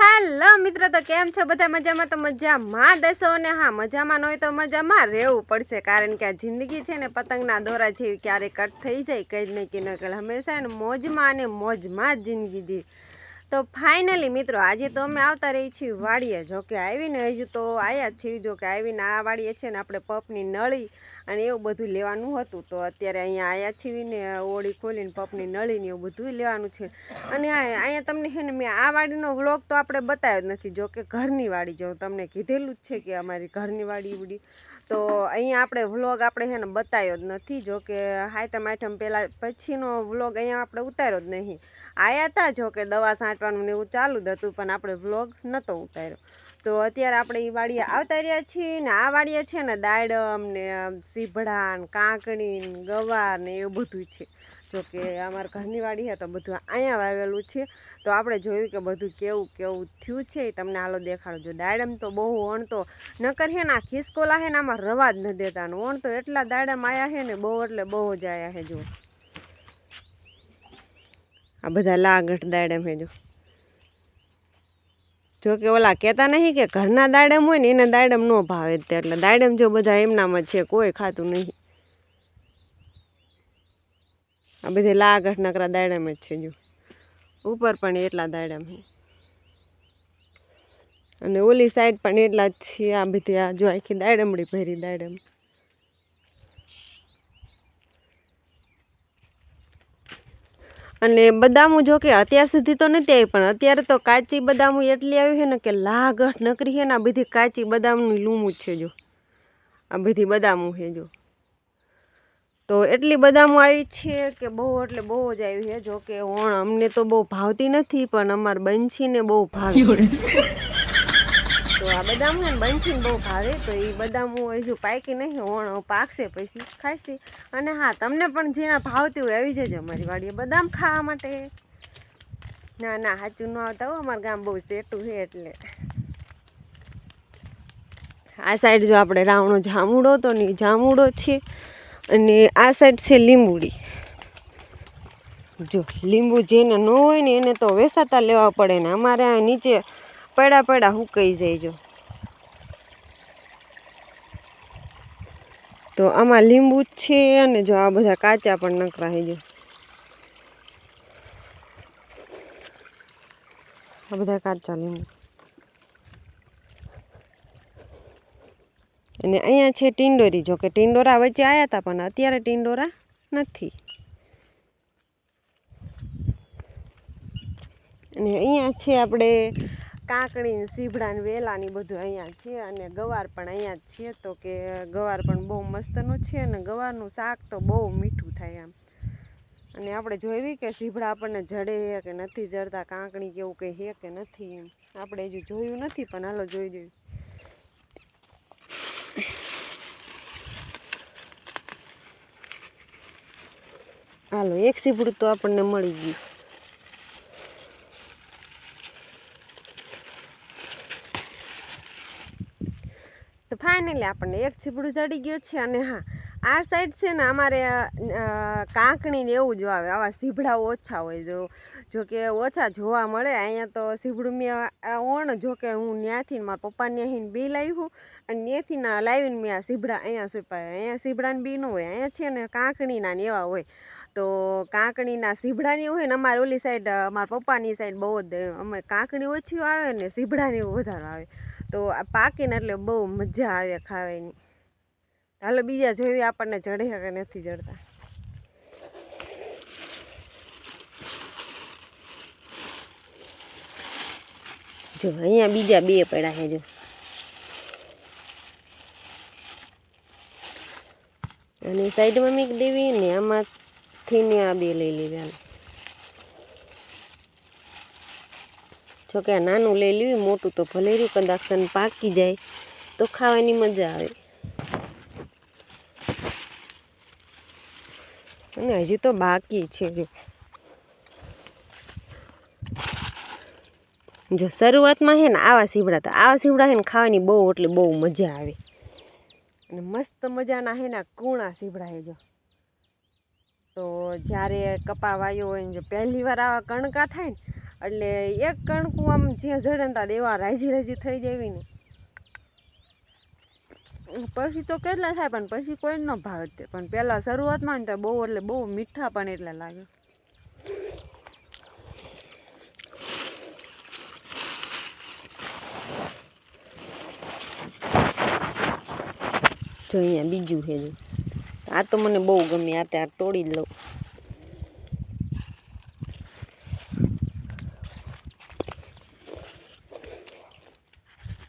હાલો મિત્રો, તો કેમ છો? બધા મજામાં? તો મજામાં દેશો ને હા, મજામાં ન હોય તો મજામાં રહેવું પડશે. કારણ કે આ જિંદગી છે ને, પતંગના દોરા જેવી ક્યારે કટ થઈ જાય, કંઈ નહીં કે ન હંમેશા એને મોજમાં અને મોજમાં જ જિંદગી જી તો ફાઇનલી મિત્રો, આજે તો અમે આવતા રહી છીએ વાડીએ. જોકે આવીને હજુ તો આવ્યા જ છીએ. જોકે આવીને આ વાડીએ છે ને, આપણે પપની નળી અને એવું બધું લેવાનું હતું. તો અત્યારે અહીંયા આવ્યા છીએ ને, ઓળી ખોલીને, પપની નળીને એવું બધું લેવાનું છે. અને અહીંયા તમને છે ને, મેં આ વાડીનો વ્લોગ તો આપણે બતાવ્યો જ નથી. જો કે ઘરની વાડી જો તમને કીધેલું જ છે કે અમારી ઘરની વાડી ઉડી તો અહીંયા આપણે વ્લોગ આપણે છે ને બતાવ્યો જ નથી. જો કે હાયતમ આઈટમ પહેલાં પછીનો વ્લોગ અહીંયા આપણે ઉતાર્યો જ નહીં. આવ્યા હતા જો કે દવા છાંટવાનું ને એવું ચાલુ જ હતું, પણ આપણે વ્લોગ નહોતો ઉતાર્યો. તો અત્યારે આપણે એ વાડીએ આવતા રહ્યા છીએ ને આ વાડીએ છે ને દાડમ ને સીભડા ને કાંકણી ને ગવાર ને એવું બધું છે. જો કે અમારા ઘરની વાડી છે તો બધું અહીંયા વાવેલું છે. તો આપણે જોયું કે બધું કેવું કેવું થયું છે એ તમને હાલો દેખાડજો દાડમ તો બહુ વણતો નકર હે ને આ ખિસકોલા હે ને આમાં રવા જ ન દેતા ને વણતો એટલા દાડમ આવ્યા છે ને બહુ એટલે બહુ જ આવ્યા છે જો. આ બધા લાગઠ દાડમ હે જો. જો કે ઓલા કહેતા નહીં કે ઘરના દાડમ હોય ને એને દાડમ ન ભાવે તે, એટલે દાડમ જો બધા એમનામાં છે, કોઈ ખાતું નહીં. આ બધી લાગઠ નકરા દાડમ જ છે જો. ઉપર પણ એટલા દાડમ છે અને ઓલી સાઈડ પણ એટલા જ છે, આ બધી આ જો આખી દાડમડી ભરી દાડમ. અને બદામું જો કે અત્યાર સુધી તો નથી આવી, પણ અત્યારે તો કાચી બદામું એટલી આવી છે ને કે લાગઠ નકરી છે ને આ બધી કાચી બદામની લૂમું જ છે જો. આ બધી બદામું છે જો. તો એટલી બદામો આવી છે કે બહુ, એટલે બહુ જ આવી છે. જો કે ઓણ અમને તો બહુ ભાવતી નથી, પણ અમાર બંછીને બહુ ભાવે. તો આ બદામ છે ને બંછીને બહુ ભાવે, તો એ બદામ હું હજુ પાકી નહીં ઓણ પાકશે પછી ખાઈશી. અને હા, તમને પણ જેના ભાવતી હોય આવી જજો અમારી વાડીએ બદામ ખાવા માટે. ના ના, સાચું ન આવતા હોય અમારું ગામ બહુ સેટું છે એટલે. આ સાઈડ જો આપણે રાવણો જામુડો તો ને જામુડો છે, અને આ સાઈડ છે લીંબુડી. જો, લીંબુ જેને ન હોય ને એને તો વેસાતા લેવા પડે ને અમારે નીચે પડ્યા પડ્યા હું જાય જો. તો આમાં લીંબુ છે અને જો આ બધા કાચા પણ નકરા જો આ બધા કાચા લીંબુ. અને અહીંયા છે ટિંડોરી જો કે ટિંડોરા વચ્ચે આવ્યા હતા પણ અત્યારે ટિંડોરા નથી. અને અહીંયા છે આપણે કાંકણી સીભડા ને વેલા ને બધું અહીંયા છે અને ગવાર પણ અહીંયા જ છે. તો કે ગવાર પણ બહુ મસ્તનું છે અને ગવારનું શાક તો બહુ મીઠું થાય આમ અને આપણે જોઈવી કે સીભડા આપણને જડે કે નથી જડતા, કાંકણી કેવું કંઈ છે કે નથી એમ. આપણે હજુ જોયું નથી, પણ હાલો જોઈ જોયું હાલો, એક સીભડું તો આપણને મળી ગયું તો ફાઇનલી આપણને એક છીપડું ચડી ગયું છે અને હા, આ સાઈડ છે ને અમારે કાંકણી ને એવું જ આવે આવા સીભડાઓ ઓછા હોય જો જો કે ઓછા જોવા મળે. અહીંયા તો સીભડું મેં ઓણ, જો કે હું ત્યાંથી મારા પપ્પા ત્યાંથી બી લાવ્યું અને ત્યાંથી ના લાવીને મેં આ સીભડા અહીંયા સુપાય અહીંયા સીભડાને બી ન હોય, અહીંયા છે ને કાંકણીના ને એવા હોય. તો કાંકણીના સીભડાની હોય ને અમારે ઓલી સાઈડ મારા પપ્પાની સાઈડ બહુ જ અમે કાંકણી ઓછી આવે ને સીભડાની વધારે આવે તો આ પાકીને એટલે બહુ મજા આવે ખાવાની. હાલો બીજા જોઈએ આપણને ચડે કે નથી ચડતા જો અહીંયા બીજા બે પડ્યા છે જો. અને સાઈડમાં મીક દેવી ને આમાંથી ને આ બે લઈ લેવી હાલો જો કે આ નાનું લઈ લેવી, મોટું તો ભલે રહ્યું પાકી જાય, તો ખાવાની મજા આવે. અને હજી તો બાકી છે, જો. જો શરૂઆતમાં છે ને આવા સીવડા તો આવા સીવડા છે ને ખાવાની બહુ, એટલે બહુ મજા આવે. અને મસ્ત મજાના છે ને કૂણા સીવડા હે જો. તો જ્યારે કપા વાયો હોય ને જો પહેલી વાર આવા કણકા થાય ને એટલે એક કણકું આમ જ્યાં જડનતા દેવા રાજી રાજી થઈ જવી ને. પછી તો કેટલા થાય પણ પછી કોઈ ન ભાવે પણ પહેલાં શરૂઆતમાં ને તો બહુ એટલે બહુ મીઠા પણ એટલે લાગે. જો અહીંયા બીજું છે આ તો મને બહુ ગમે, આ ત્યાં તોડી જ લઉં.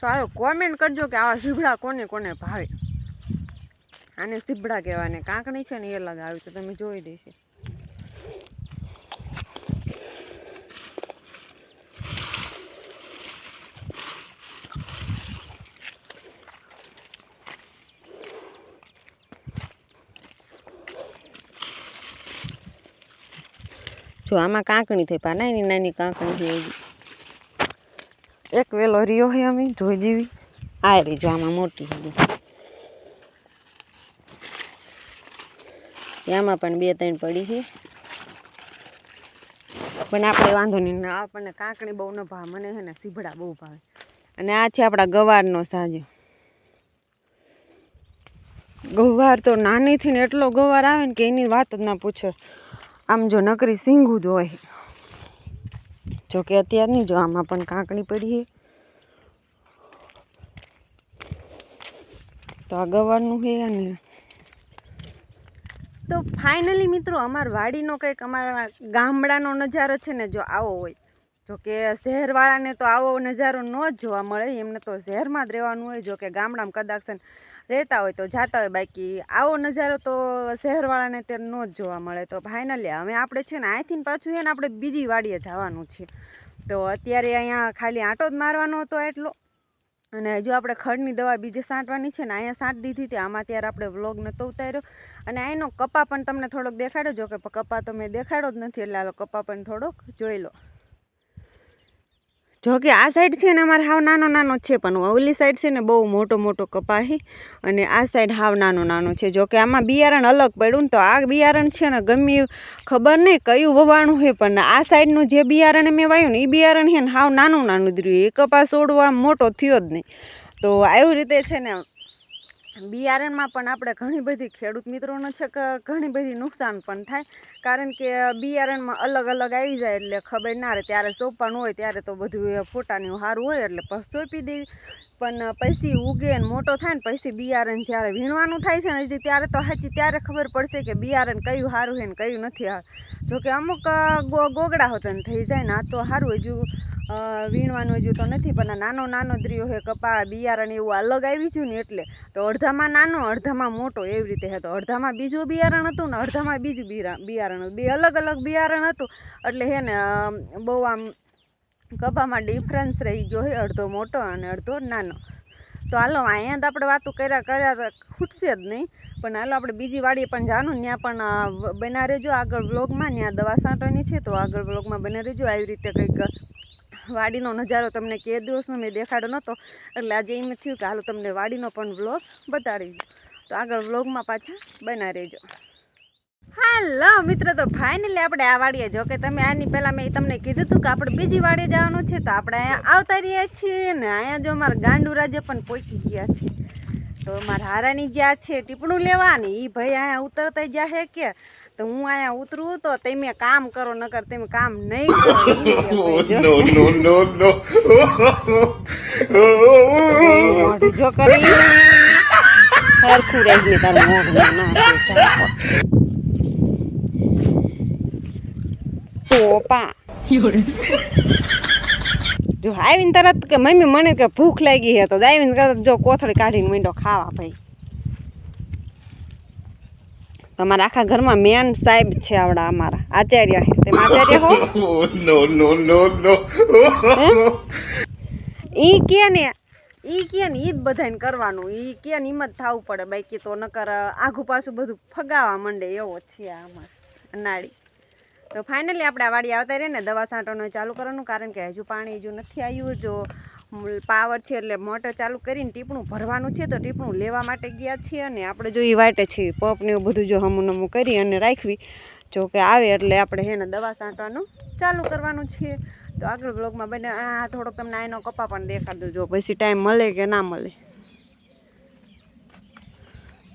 સારું કોમેન્ટ કરજો કે આવા સીભડા કોને કોને ભાવે. આને સીભડા કહેવાય ને કાંકણી છે ને એ અલગ આવી, તો તમે જોઈ દેશે. જો આમાં કાંકણી થઈ પા નાની નાની કાંકણી એવી. એક વેલો રહ્યો હે અમે, જોઈ જેવી. આ રહી જો આમાં મોટી હતી આમાં પણ બે ત્રણ પડી છે. પણ આપણે વાંધો નહીં આપણને કાંકણી બહુ ન ભાવે, મને છે ને સીભડા બહુ ભાવે. અને આ છે આપણા ગવારનો સાજો. ગવાર તો નાનીથી ને એટલો ગવાર આવે ને કે એની વાત જ ના પૂછે. આમ જો નકરી સિંગું જ હોય. જો કે અત્યારની જો આમાં પણ કાંકણી પડી તો આ ગવારનું છે અને તો ફાઇનલી મિત્રો અમારા વાડીનો કંઈક અમારા ગામડાનો નજારો છે ને જો આવો હોય. જો કે શહેરવાળાને તો આવો નજારો ન જ જોવા મળે, એમને તો શહેરમાં જ રહેવાનું હોય જો કે ગામડામાં કદાચ છે ને રહેતા હોય તો જાતા હોય. બાકી આવો નજારો તો શહેરવાળાને તે ન જ જોવા મળે. તો ફાઇનલી હવે આપણે છે ને અહીંથી પાછું છે ને આપણે બીજી વાડીએ જવાનું છે. તો અત્યારે અહીંયા ખાલી આંટો જ મારવાનો હતો એટલો. અને હજુ આપણે ખડની દવા બીજે છાંટવાની છે ને અહીંયા છાંટ દીધી હતી. આમાં ત્યારે આપણે વ્લોગ નહોતો ઉતાર્યો. અને અહીંનો કપા પણ તમને થોડોક દેખાડ્યો. જો કે કપા તો મેં દેખાડ્યો જ નથી, એટલે આ કપા પણ થોડોક જોઈ લો. જો કે આ સાઈડ છે ને અમારે હાવ નાનો નાનો છે પણ ઓલી સાઈડ છે ને બહુ મોટો મોટો કપાહી અને આ સાઈડ હાવ નાનો નાનો છે. જો કે આમાં બિયારણ અલગ પડ્યું ને તો આ બિયારણ છે ને ગમે ખબર નહીં કયું વવાણું છે, પણ આ સાઈડનું જે બિયારણ મેં વાયું ને એ બિયારણ છે ને હાવ નાનું નાનું રહ્યું. એ કપાસ ઓડવા મોટો થયો જ નહીં. તો આવી રીતે છે ને બિયારણમાં પણ આપણે ઘણી બધી ખેડૂત મિત્રોને છે કે ઘણી બધી નુકસાન પણ થાય. કારણ કે બિયારણમાં અલગ અલગ આવી જાય એટલે ખબર ના રહે. ત્યારે સોંપવાનું હોય, ત્યારે તો બધું ફોટાની સારું હોય એટલે સોંપી દેવી પણ પછી ઉગે ને મોટો થાય ને પછી બિયારણ જ્યારે વીણવાનું થાય છે ને હજી ત્યારે તો સાચી ત્યારે ખબર પડશે કે બિયારણ કયું સારું છે ને કયું નથી સારું જોકે અમુક ગોગડા હોતા ને થઈ જાય ને આ તો સારું હજુ વીણવાનું હજુ તો નથી, પણ નાનો નાનો દ્રિયો છે, કપા, બિયારણ એવું અલગ આવી ગયું ને એટલે, તો અડધામાં નાનો, અડધામાં મોટો એવી રીતે હતો અડધામાં બીજું બિયારણ હતું ને અડધામાં બીજું બિયારણ હતું. બે અલગ અલગ બિયારણ હતું, એટલે હે ને બહુ આમ કપામાં ડિફરન્સ રહી ગયો છે, અડધો મોટો અને અડધો નાનો. તો હાલો, અહીંયા તો આપણે વાતો કર્યા કર્યા તો ખૂટશે જ નહીં, પણ હાલો, આપણે બીજી વાડીએ પણ જાણું ત્યાં પણ બના રહેજો આગળ બ્લોગમાં ત્યાં દવા છાંટવાની છે, તો આગળ બ્લોગમાં બના રહેજો, આવી રીતે કંઈક વાડીનો નજારો તમને કે દિવસનો મેં દેખાડો નહોતો. એટલે આજે એમ થયું કે હાલો તમને વાડીનો પણ વ્લોગ બતાડી દઉં. તો આગળ વ્લોગમાં પાછા બના રહેજો. હાલો મિત્ર, તો ફાઇનલી આપણે આ વાડીએ જો કે તમે આની પહેલાં મેં તમને કીધું હતું કે આપણે બીજી વાડીએ જવાનું છે, તો આપણે અહીંયા આવતા રહ્યા છીએ ને અહીંયા જો અમારા ગાંડુ રાજ્ય પણ પહોંચી ગયા છે. તો મારા હારાની જ્યાં છે ટીપણું લેવાની એ ભાઈ અહીંયા ઉતરતા જ્યાં હે કે તો હું અહીંયા ઉતરું તો તમે કામ કરો નકર તમે કામ નહીં જો. કરી સરખું રહી તારું મોઢું ના જો આવીને તરત કે મમ્મી મને કે ભૂખ લાગી હે તો આવીને તરત જો કોથળી કાઢીને મીંડો ખાવા ભાઈ. તમારા આખા ઘરમાં મેન સાહેબ છે આવડા અમારા. આચાર્ય છે. તેમ આચાર્ય હો? નો નો નો no. ઈ કે ને ઈ કે ને ઈ જ બધાને કરવાનું. ઈ કે ને એમ જ થવું પડે. બાકી તો નકર આઘું પાછું બધું ફગાવા માંડે એવો છે આ અમારે નાળી તો ફાઇનલી આપણે આ વાડી આવતા રહીએ ને દવા છાંટવાનું ચાલુ કરવાનું કારણ કે હજુ પાણી હજુ નથી આવ્યું. જો પાવર છે એટલે મોટર ચાલુ કરીને ટીપણું ભરવાનું છે તો ટીપણું લેવા માટે ગયા છીએ અને આપણે જો એ વાટે છે પપને એવું બધું જો હમું નમું કરી અને રાખવી. જો કે આવે એટલે આપણે એને દવા છાંટવાનું ચાલુ કરવાનું છે. તો આગળ બ્લોગમાં બને, આ થોડોક તમને આનો કપા પણ દેખાડજો જો પછી ટાઈમ મળે કે ના મળે.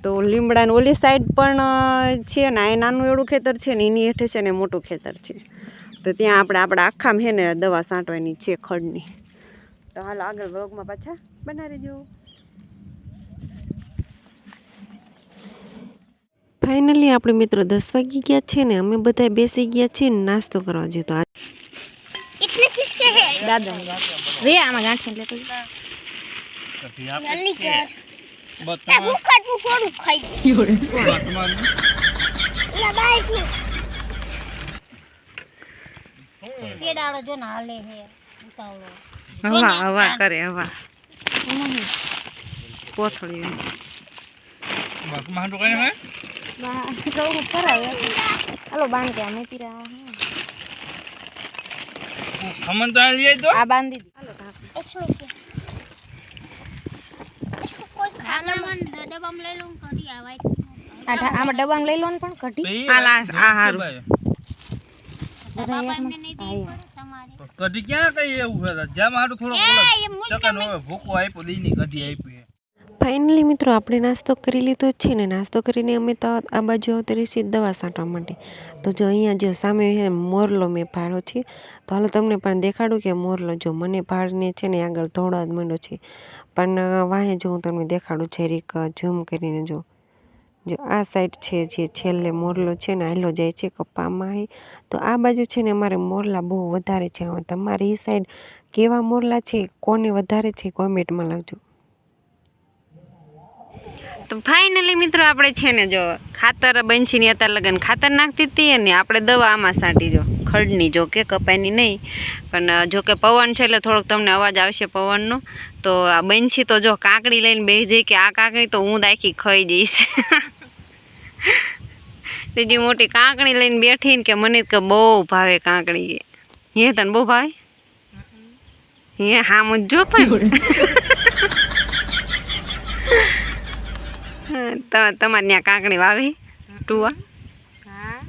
તો લીમડાની ઓલી સાઈડ પણ છે ને, આ નાનું એવડું ખેતર છે ને, એની હેઠે છે ને મોટું ખેતર છે. તો ત્યાં આપણે આપણે આખામાં છે ને દવા છાંટવાની છે ખડની. તો હાલો આગળ વ્લોગમાં પાછા બનાવી દેજો ફાઇનલી આપણે મિત્રો દસ વાગી ગયા છે ને અમે બધા બેસી ગયા છે ને નાસ્તો કરવા જઈએ તો દાદા. apa apa kari apa apa kamu tuh lihat itu aban di kalau tak es lupa mau. ada bang lelon kari ya ada ada bang lelon pun kari alas ahar ada bang lelon કઢી ક્યાં કઈ એવું છે? જેમ હારું થોડો ચકન હવે ભૂકો આપ્યો દઈની કઢી આપી ફાઇનલી મિત્રો આપણે નાસ્તો કરી લીધો છે ને. નાસ્તો કરીને અમે તો આ બાજુ આવતા રહીએ દવા સાંટવા માટે. તો જો અહીંયા જો સામે મોરલો મેં ફાળો છે. તો હાલો તમને પણ દેખાડું કે મોરલો જો મને ફાળને છે ને આગળ ધોળા જ મંડો છે. પણ વાહે જો હું તમને દેખાડું છે રીક ઝૂમ કરીને જો. જો આ સાઈડ છે જે છેલ્લે મોરલો છે ને હાલો જાય છે કપામાં એ તો આ બાજુ છે ને અમારે મોરલા બહુ વધારે છે. હવે તમારી એ સાઈડ કેવા મોરલા છે, કોને વધારે છે કોમેન્ટમાં લખજો. તો ફાઇનલી મિત્રો આપણે છે ને જો ખાતર બંછીની અત્યારે લગન ખાતર નાખતી હતી અને આપણે દવા આમાં સાંટી જો, ખડની જો કે કપાયની નહીં, પણ જો કે પવન છે એટલે થોડોક તમને અવાજ આવશે પવનનો. તો આ બંછી તો જો કાંકડી લઈને બેસી જઈ કે આ કાંકડી તો હું દાખી ખાઈ જઈશ. બીજી મોટી કાંકડી લઈને બેઠી ને કે મને કે બહુ ભાવે કાંકડી હે તને બહુ ભાવે? હે હા મુજ જો પણ. ત- તમારે ત્યાં કાંકડી વાવી? ટુવા? હા.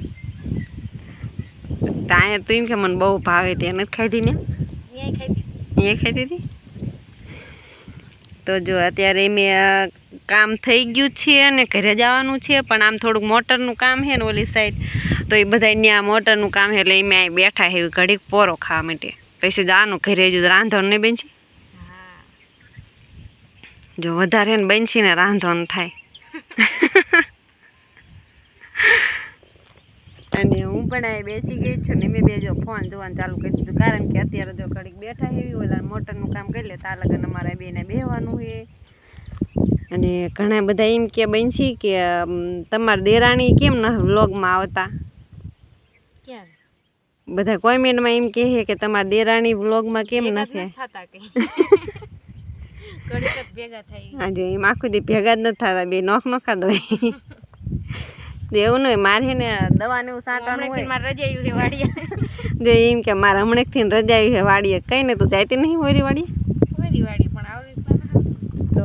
તો એમ કે મને બહુ ભાવે તે નથી ખાધી ને? અહીંયા ખાઈ દીધી. એ ખાધી હતી તો જો અત્યારે મેં કામ થઈ ગયું છે અને ઘરે જવાનું છે પણ આમ થોડુંક મોટરનું કામ છે ને ઓલી સાઈડ તો એ બધા ત્યાં મોટરનું કામ છે એટલે એમ અહીં બેઠા છે ઘડીક પોરો ખાવા માટે. પછી જવાનું ઘરે હજુ રાંધણ નહીં બેનછી જો વધારે ને બનશી ને રાંધણ થાય. અને હું પણ અહીં બેસી ગઈ છું ને મેં બે જો ફોન જોવાનું ચાલુ કરી દીધું. કારણ કે અત્યારે જો ઘડીક બેઠા એવી ઓલા મોટરનું કામ કરી લે તો આ લગન અમારે બેને બેવાનું છે. અને ઘણા બધા એમ કે બનશી કે તમારા દેરાણી કેમ ન વ્લોગમાં આવતા? બધા કોમેન્ટમાં એમ કહે છે કે તમારા દેરાણી વ્લોગમાં કેમ નથી આજે એમ આખું દી ભેગા જ નથી થતા બે નોખ નોખા દો એવું નહીં મારે ને દવા ને એવું સાંટવાનું હોય. મારે રજા આવ્યું છે જો એમ કે મારે હમણાંથી રજા આવી છે વાડીએ. કઈ ને તું જાયતી નહીં હોય વાડીએ બધી વાડી પણ આવી રીતના તો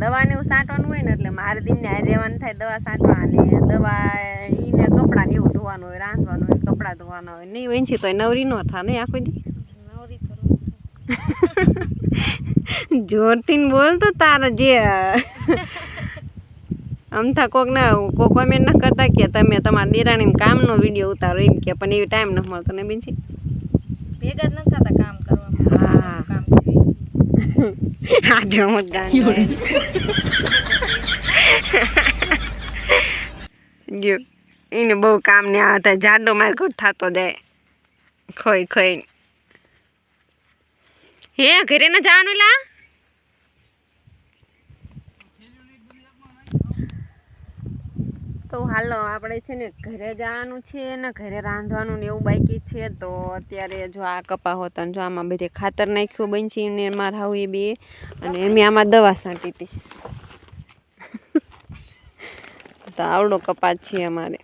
મારે છે ને દવા ને એવું સાંટવાનું હોય ને એટલે મારે દીમને હારે રહેવાનું થાય દવા સાંટવા અને દવા એને કપડાં ને એવું ધોવાનું હોય રાંધવાનું હોય કપડાં ધોવાના હોય. નહીં વંચી તો નવરી નો થાય નહીં આખો દી? જોરથી ને બોલ તો તારા જે. અમથા કોક ના કોક કોમેન્ટ ના કરતા કે તમે તમારા દેરાણીને કામનો વીડિયો ઉતારો એમ કે પણ એવી ટાઈમ ન મળતો ને બીજી. ભેગા જ નથી થતા કામ કરવા. હા. આ જો હું ગાંડો જો એને બહુ કામ ને આવતા જાડો માર ઘટ થતો જાય ખોઈ ખોઈ. હે, ઘરે ના જવાનું લા? તો હાલો, આપણે છે ને ઘરે જવાનું છે ને ઘરે રાંધવાનું ને એવું બાકી છે. તો અત્યારે જો આ કપા હોતા જો આમાં બધે ખાતર નાખ્યું બનશી ને મારા હાવ એ બે. અને એમ આમાં દવા છાંટી હતી. તો આવડો કપાત છે અમારે.